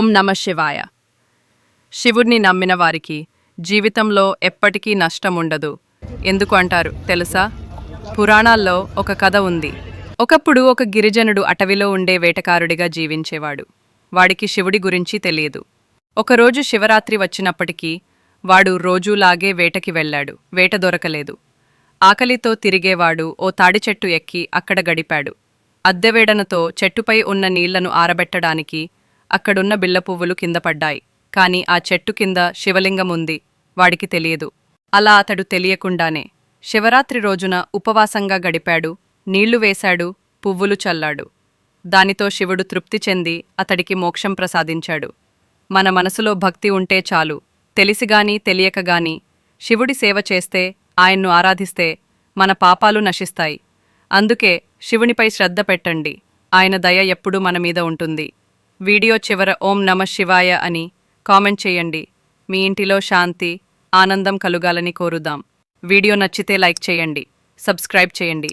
ఓం నమ శివాయ. శివుడిని నమ్మిన వారికి జీవితంలో ఎప్పటికీ నష్టం ఉండదు ఎందుకు అంటారు తెలుసా? పురాణాల్లో ఒక కథ ఉంది. ఒకప్పుడు ఒక గిరిజనుడు అటవిలో ఉండే వేటకారుడిగా జీవించేవాడు. వాడికి శివుడి గురించి తెలియదు. ఒకరోజు శివరాత్రి వచ్చినప్పటికీ వాడు రోజూలాగే వేటకి వెళ్ళాడు. వేట దొరకలేదు. ఆకలితో తిరిగేవాడు ఓ తాడి చెట్టు ఎక్కి అక్కడ గడిపాడు. అద్దెవేడనతో చెట్టుపై ఉన్న నీళ్ళను ఆరబెట్టడానికి అక్కడున్న బిళ్ళ పువ్వులు కింద పడ్డాయి. కాని ఆ చెట్టు కింద శివలింగం ఉంది. వాడికి తెలియదు. అలా అతడు తెలియకుండానే శివరాత్రి రోజున ఉపవాసంగా గడిపాడు. నీళ్ళు వేశాడు. పువ్వులు చల్లాడు. దానితో శివుడు తృప్తి చెంది అతడికి మోక్షం ప్రసాదించాడు. మన మనసులో భక్తి ఉంటే చాలు. తెలిసిగాని తెలియకగాని శివుడి సేవ చేస్తే ఆయన్ను ఆరాధిస్తే మన పాపాలు నశిస్తాయి. అందుకే శివునిపై శ్రద్ధ పెట్టండి. ఆయన దయ ఎప్పుడూ మన మీద ఉంటుంది. వీడియో చివర ఓం నమ శివాయ అని కామెంట్ చేయండి. మీ ఇంటిలో శాంతి ఆనందం కలుగాలని కోరుదాం. వీడియో నచ్చితే లైక్ చేయండి. సబ్స్క్రైబ్ చేయండి.